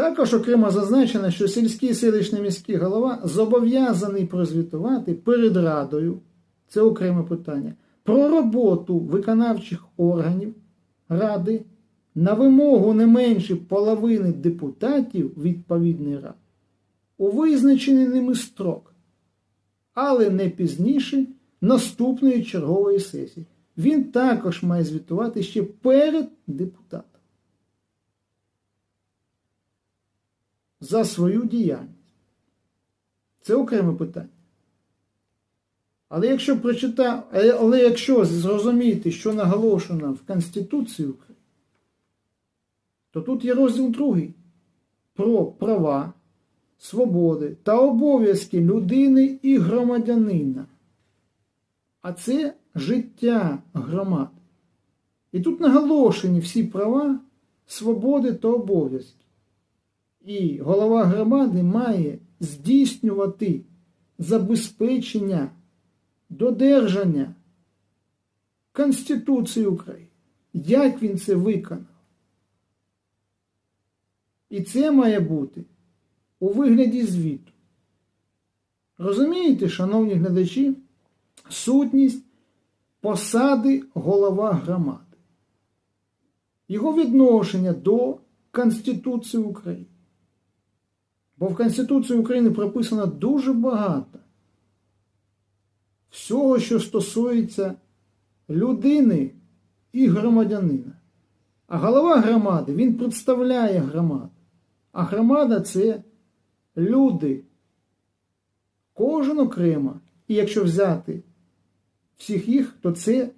Також окремо зазначено, що сільський селищний міський голова зобов'язаний прозвітувати перед радою, це окреме питання, про роботу виконавчих органів ради на вимогу не менше половини депутатів відповідної ради у визначений ними строк, але не пізніше наступної чергової сесії. Він також має звітувати ще перед депутатом за свою діяльність. Це окреме питання. Але якщо прочита... але- якщо зрозуміти, що наголошено в Конституції України, то тут є розділ другий про права, свободи та обов'язки людини і громадянина. А це життя громад. І тут наголошені всі права, свободи та обов'язки. І голова громади має здійснювати забезпечення додержання Конституції України. Як він це виконав? І це має бути у вигляді звіту. Розумієте, шановні глядачі, сутність посади голова громади, його відношення до Конституції України. Бо в Конституції України прописано дуже багато всього, що стосується людини і громадянина. А голова громади він представляє громаду. А громада це люди. Кожен окремо. І якщо взяти всіх їх, то це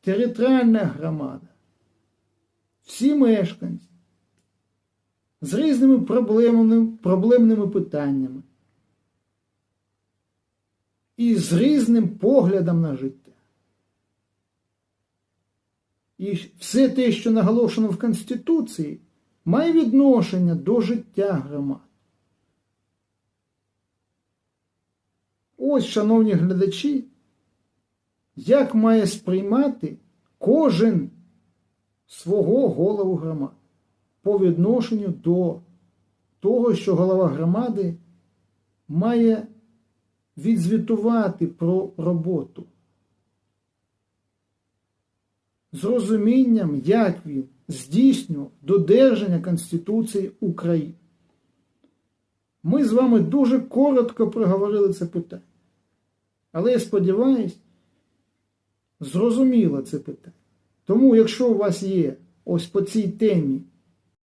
територіальна громада. Всі мешканці з різними проблемними, проблемними питаннями і з різним поглядом на життя. І все те, що наголошено в Конституції, має відношення до життя громад. Ось, шановні глядачі, як має сприймати кожен свого голову громади по відношенню до того, що голова громади має відзвітувати про роботу. З розумінням, як він здійснював додержання Конституції України. Ми з вами дуже коротко проговорили це питання. Але я сподіваюся, зрозуміло це питання. Тому, якщо у вас є ось по цій темі